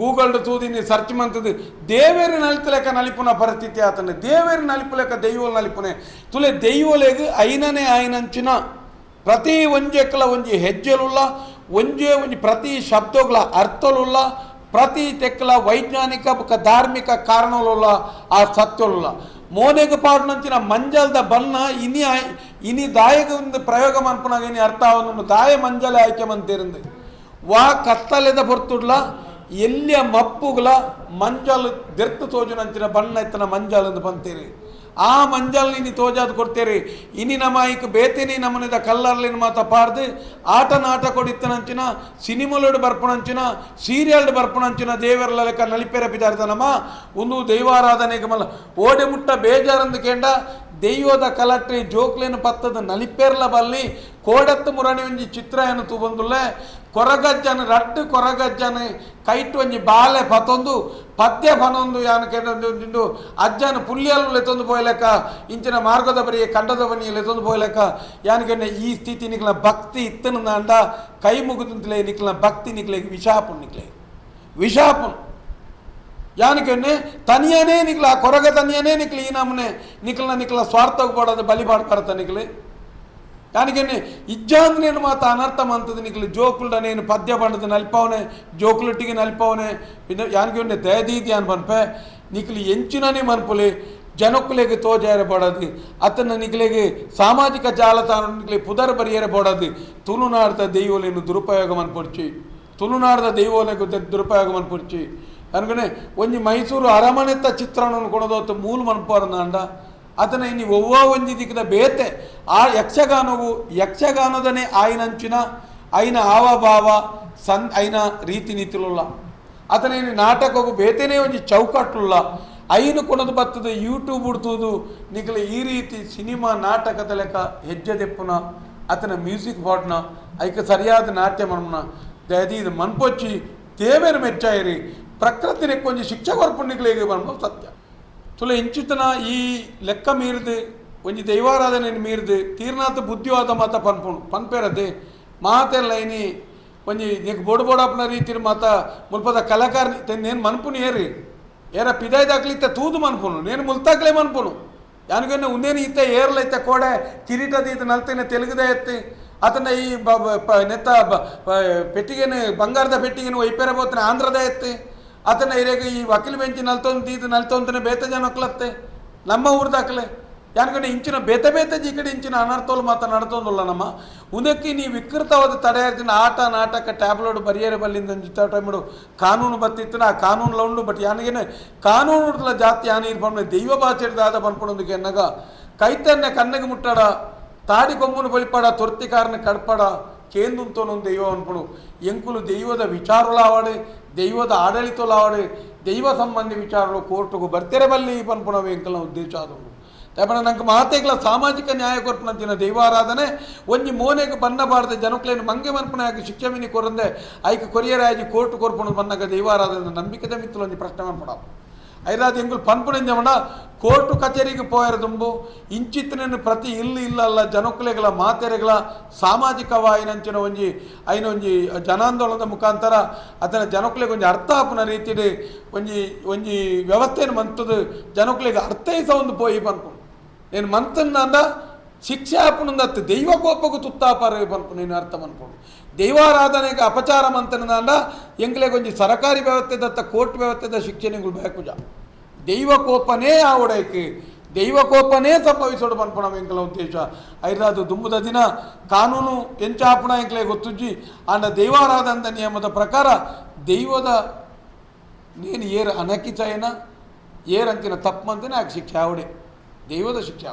ಗೂಗಲ್ ತೂದು ಇನಿ ಸರ್ಚ್ ಮಂತದು. ದೇವೇರಿ ನಲಿಪಲೆಕ ನಲಿಪುನ ಪರಿಸ್ಥಿತಿ ಆತನೆ. ದೇವೇರಿ ನಲಿಪಲೆಕ ದೈವಲ್ ನಲಿಪುನೆ. ತುಲೆ ದೈವಲೇಗ ಐನನೆ ಆಯ್ನಂಚಿನ ಪ್ರತಿ ಒಂಜೆಕ್ಕಲ ಒಂಜಿ ಹೆಜ್ಜೆಲುಲ್ಲ ಒಂಜೇ ಒಂಜಿ ಪ್ರತಿ ಶಬ್ದಗಳ ಅರ್ಥಲುಲ್ಲ ತೆಕ್ಕಲ ವೈಜ್ಞಾನಿಕ ಬೊಕ ಧಾರ್ಮಿಕ ಕಾರಣಲುಲ್ಲ ಆ ಸತ್ಯಲುಲ್ಲ ಮೋನೆಗೆ ಪಾಡ್ನಂಚಿನ ಮಂಜಲ್ದ ಬಣ್ಣ ಇನಿ ಇನಿ ದಾಯಗ ಒಂದು ಪ್ರಯೋಗ ಮನ್ಪುನಾಗ ಇನಿ ಅರ್ಥ ಅವನನ್ನು ದಾಯ ಮಂಜಲೆ ಆಯ್ಕೆ ಮಂತಿರಂದು ವಾ ಕತ್ತಲೆದ ಬರ್ತುಡ್ಲ, ಎಲ್ಲಿಯ ಮಪ್ಪುಗಳ ಮಂಜಲ್ ದೆರ್ತು ತೋಜುನಂಚಿನ ಬಣ್ಣ ಎತ್ತನ ಮಂಜಲ್ ಎಂದು ಬಂತೀರಿ. ಆ ಮಂಜಲ್ ನೀನು ತೋಜಾದ್ ಕೊಡ್ತೇರಿ. ಇನಿ ನಮ್ಮ ಈಕ ಬೇತಿನಿ ನಮ್ಮನಿದ ಕಲ್ಲರ್ಲಿನ ಮಾತ ಪಾಡ್ದು, ಆಟ ನಾಟ ಕೊಡಿತ್ತನಂಚಿನ, ಸಿನಿಮಲೋಡು ಬರ್ಪಣಂಚಿನ, ಸೀರಿಯಲ್ಡ್ ಬರ್ಪಣಂಚಿನ ದೇವರ ಲೆಕ್ಕ ನಲಿಪೆರ ಬಿದಾರ್ದನಮ್ಮ ಒಂದು ದೈವಾರಾಧನೆಗೆ ಮಲ್ಲ ಓಡೆ ಮುಟ್ಟ ಬೇಜಾರಂದು ಕೇಂಡ, ದೈವದ ಕಲಟ್ರಿ ಜೋಕ್ಲಿನ ಪತ್ತದ ನಲಿಪೇರ್ಲ ಬಲ್ಲಿ, ಕೋಡತ್ತು ಮುರಣಿ ಒಂಜಿ ಚಿತ್ರಯನ್ನು ತೂ ಬಂದುಲ್ಲೆ, ಕೊರಗಜ್ಜನ ರಟ್ಟು ಕೊರಗಜ್ಜನ ಕೈಟ್ ಒಂಜಿ ಬಾಲೆ ಪತೊಂದು ಪದ್ಯ ಪನೊಂದು ಯಾನ ಕೆಂದು ಅಜ್ಜನ ಪುಲ್ಯಲು ಲೆತ್ತೊಂದು ಪೋಯ್ಲೆಕ್ಕ ಇಂಚಿನ ಮಾರ್ಗದ ಬರಿಯ ಕಂಡದ ಬನಿ ಲೆತ್ತೊಂದು ಪೋಯ್ಲೆಕ್ಕ ಯಾನಕೆಂಡ ಈ ಸ್ಥಿತಿ ನಿಕ್ಲ ಭಕ್ತಿ ಇತ್ತನ ಅಂಡ ಕೈ ಮುಗಿದಂತಲೇ ನಿಕ್ಲ ಭಕ್ತಿ ನಿಕ್ಲೆ ವಿಷಾಪುನ್ ನಿಕ್ಲೆ ವಿಷಾಪುನ್ ಯಾನಕ್ಕೆ ತನಿಯನೇ ನಿಕ್ಲ ಆ ಕೊರಗ ತನಿಯನೇ ನಿಕ್ಲಿ ಈ ನಮ್ಮನೆ ನಿಕ್ಲ ನಿಕ್ಲ ಸ್ವಾರ್ಥಕ್ಕೆ ಪಡೋದು ಬಲಿ ಮಾಡ್ಬಾರ್ದ ನಿಕ್ಲಿ ಯಾನಿಗೆನೆ ಇಜ್ಜಾಂದ್ నేను ಮಾತ ಅನರ್ಥ ಮಂತದ ನಿಕ್ಲಿ ಜೋಕುಲ್ಡ నేను ಪದ್ಯ ಬಂಡದ ನಲ್ಪವನೆ ಜೋಕುಲೊಟ್ಟಿಗೆ ನಲ್ಪವನೆ ಯಾನಿಗೆ ದಯದೀದಿ ಅನ್ ಬನ್ಪೆ ನಿಕ್ಲಿ ಎಂಚಿನನೇ ಮನ್ಪುಲೆ ಜನಕ್ಕುಲೆಗೆ ತೋಜಾರೆ ಬೋಡದು ಅತನ ನಿಕ್ಲೆಗೆ ಸಾಮಾಜಿಕ ಜಾಲತಾಣ ನಿಕ್ಲೆ ಪುದರ್ ಬರಿಯರೆ ಬೋಡದು ತುಳುನಾಡ್ದ ದೈವಲೇನು ದುರುಪಯೋಗ ಮನ್ಪೊಡ್ಚಿ ತುಳುನಾಡ್ದ ದೈವೋಲೆಗೆ ದುರುಪಯೋಗ ಮನ್ಪೊಡ್ಚಿ ಅನ್ಕನೆ ಒಂಜಿ ಮೈಸೂರು ಅರಮನೆತ್ತ ಚಿತ್ರಣವನ್ನು ಕೊಡೋದತ್ತು ಮೂಲ ಮನ್ಪಾರನ ಅಂಡ ಅದನ್ನ ಇನ್ನು ಒವ್ವ ಒಂಜಿ ದಿಕ್ಕದ ಬೇತೆ ಆ ಯಕ್ಷಗಾನವು ಯಕ್ಷಗಾನದನೇ ಆಯ್ನಂಚಿನ ಐನ ಹಾವಭಾವ ಸನ್ ಐನ ರೀತಿ ನೀತಿಲುಲ್ಲ ಅತನ ಇನ್ನು ನಾಟಕವು ಬೇತೆನೇ ಒಂಜಿ ಚೌಕಟ್ಟುಲ್ಲ ಐನು ಕೊನದು ಬತ್ತದ ಯೂಟ್ಯೂಬ್ ಉಡ್ತುದು ನಿಖಲೆ ಈ ರೀತಿ ಸಿನಿಮಾ ನಾಟಕದ ಲೆಕ್ಕ ಹೆಜ್ಜೆ ದೆಪ್ಪುನ ಅತನ ಮ್ಯೂಸಿಕ್ ಬಾಡ್ನ ಐಕ ಸರಿಯಾದ ನಾಟ್ಯ ಮನ್ಮನ ದಯದೀದು ಮನ್ಪೊಚ್ಚಿ ದೇವೇರು ಮೆಚ್ಚಾಯಿರಿ ಪ್ರಕೃತಿನ ಕೊಂಚ ಶಿಕ್ಷೆ ಕೊರ್ಪುಣಿಗಳಿಗೆ ಬನ್ಮ ಸತ್ಯ ತುಲ ಇಂಚಿತನ ಈ ಲೆಕ್ಕ ಮೀರಿದು, ಒಂಜಿ ದೈವಾರಾಧನೆ ಮೀರಿದು, ತೀರ್ನಾಥ ಬುದ್ಧಿವಾದ ಮಾತ ಪನ್ಪುಣು ಪನ್ಪೇರದೆ ಮಾತೆಲ್ಲ ಲೈನಿ, ಒಂಜಿ ನೀಕು ಬೋಡ್ ಬೋಡಪ್ಪನ ರೀತಿರ್ ಮಾತ ಮುಲ್ಪದ ಕಲಾಕಾರ ನೇನು ಮನ್ಪುನು ಏರಿ. ಏರ ಪಿದಾಯ್ದಾಕ್ಲಿತ್ತ ತೂದು ಮನ್ಪುನು, ನೇನು ಮುಲ್ತಾಕ್ಲೆ ಮನ್ಪುನು. ಯಾನಿಗನ್ನ ಉಂದೇನು ಇತ್ತ ಏರ್ಲ ಕೋಡೆ ಕಿರೀಟದ ಇದು ನಲ್ತೇನೆ ತೆಲುಗುದ ಎತ್ತಿ, ಆತನ ಈ ಬ ನೆತ್ತ ಪೆಟ್ಟಿಗೆನೆ, ಬಂಗಾರದ ಪೆಟ್ಟಿಗೆನು ವೈಪೇರ ಬೋತನೆ ಆಂಧ್ರದ ಎತ್ತಿ. ಆತನ ಇರೇಗ ಈ ವಕೀಲ್ ಬೆಂಚಿ ನಲ್ತೊಂದು ಇದು ನಲ್ತೊಂತನೆ ಬೇತ ಜನ ಒಕ್ಲತ್ತೆ ನಮ್ಮ ಊರ್ದಾಕ್ಲೆ ಯಾಕಂದ್ರೆ ಇಂಚಿನ ಬೇತ ಬೇತ ಈ ಕಡೆ ಇಂಚಿನ ಅನರ್ಥೋಲು ಮಾತ ನಡ್ತೊಂದುಲ್ಲ ನಮ್ಮ ಉದಕ್ಕೆ ನೀವು ವಿಕೃತವಾದ ತಡೆಯಾರ್ತಿನ ಆಟ ನಾಟಕ ಟ್ಯಾಬ್ಲೆಟ್ ಬರಿಯರೆ ಬಲ್ಲಿಂದ ಜಿತ್ತ ಟೈಮಡು ಕಾನೂನು ಬತ್ತಿತ್ತಿನ ಆ ಕಾನೂನುಲ ಉಂಡು ಬಟ್ ಯಾನಿಗೇನೆ ಕಾನೂನು ಜಾತಿ ಯಾನಿ ಇರ್ಬಂದು ದೈವ ಬಾಚರಿದಾದ ಬನ್ಪಡೊಂದಿಗೆ ಎನ್ನಗ ಕೈತನ್ನೆ ಕಣ್ಣಿಗೆ ಮುಟ್ಟಡ ತಾಡಿ ಕೊಮ್ಮುನು ಬಲಿಪಡ ತೊರ್ತಿಕಾರನ ಕಡ್ಪಡ ಕೇಂದುಂತೋನೊಂದು ದೈವ ಅನ್ಪಡು ಎಂಕುಲು ದೈವದ ವಿಚಾರಲಾವಡೆ ದೈವದ ಆಡಳಿತಲಾವಡೆ ದೈವ ಸಂಬಂಧಿ ವಿಚಾರಗಳು ಕೋರ್ಟ್ಗೂ ಬಲ್ಲಿ ಪನ್ಪುಣ ಎಂಕಲ ಉದ್ದೇಶ ಆದವು ಯಾಕಂದ್ರೆ ನಂಗೆ ಮಾತೆಗಳ ಸಾಮಾಜಿಕ ನ್ಯಾಯ ಕೊರ್ಪನಂಚಿನ ದೈವಾರಾಧನೆ, ಒಂಜಿ ಮೋನೆಗೆ ಬನ್ನಬಾರ್ದ ಜನಕ್ಲೇನು ಮಂಗೆ ಮನ್ಪಣೆ ಆಗಿ ಶಿಕ್ಷೆ ಮಿನಿ ಕೊರಂದೆ, ಆಯ್ಕೆ ಕೊರಿಯರಾಜಿ ಕೋರ್ಟ್ ಕೊರ್ಪಣ ಬಂದಾಗ ದೈವಾರಾಧನೆ ನಂಬಿಕೆದ ಮಿತ್ತಲು ಒಂಜಿ ಪ್ರಶ್ನೆ ಮನ್ಪಡ ಐರಾದ ಎಂಗುಲ್ ಪನ್ಪುಣಿಂಜಮಣ ಕೋರ್ಟು ಕಚೇರಿಗೆ ಪೋಯರ ದುಂಬು ಇಂಚಿತ್ತನೇನು ಪ್ರತಿ ಇಲ್ಲಿ ಇಲ್ಲಲ್ಲ ಜನಕುಲೆಗಳ ಮಾತೆರೆಗಳ ಸಾಮಾಜಿಕವಾಯಿನಂಚಿನ ಒಂಜಿ ಐನ ಒಂಜಿ ಜನಾಂದೋಲನದ ಮುಖಾಂತರ ಅದನ್ನ ಜನಕುಲೆಗೆ ಒಂಜಿ ಅರ್ಥ ಆಪುನ ರೀತಿಡ್ ಒಂಜಿ ಒಂಜಿ ವ್ಯವಸ್ಥೆಯನ್ನು ಮಂತದು ಜನಕುಲೆಗೆ ಅರ್ಥೈಸ ಒಂದು ಪೋಯಿ ಪನ್ಪುಣು నేను మంతందంద శిక్ష ఆపునుందత్త దైవ కోపకు తుత్తాపారే పనుపు నేను అర్థం అనుకోడు ದೈವಾರಾಧನೆಗೆ ಅಪಚಾರ ಮಂತನದಂಡ ಎಂಗ್ಲೇ ಕೊಂಚ ಸರಕಾರಿ ವ್ಯವಸ್ಥೆದತ್ತ ಕೋರ್ಟ್ ವ್ಯವಸ್ಥೆದ ಶಿಕ್ಷಣಗಳು ಬೇಕುಜ. ದೈವ ಕೋಪನೇ ಆವಡಕ್ಕೆ ದೈವ ಕೋಪನೇ ಸಂಭವಿಸೋಡು ಪನ್ಪಣ ಎಂಕಲ ಉದ್ದೇಶ. ಐರಾದು ದುಂಬುದ ದಿನ ಕಾನೂನು ಎಂಚಾಪಣ ಎಂಕ್ಲೆ ಗೊತ್ತುಜ್ಜಿ. ಆಂಡ ದೈವಾರಾಧನದ ನಿಯಮದ ಪ್ರಕಾರ ದೈವದ ನೀನು ಏರು ಅನಕಿಚಯನ ಏರಂಕಿನ ತಪ್ಪಂತನೇ ಆಗ ಶಿಕ್ಷೆ ಆವಡೆ? ದೈವದ ಶಿಕ್ಷೆ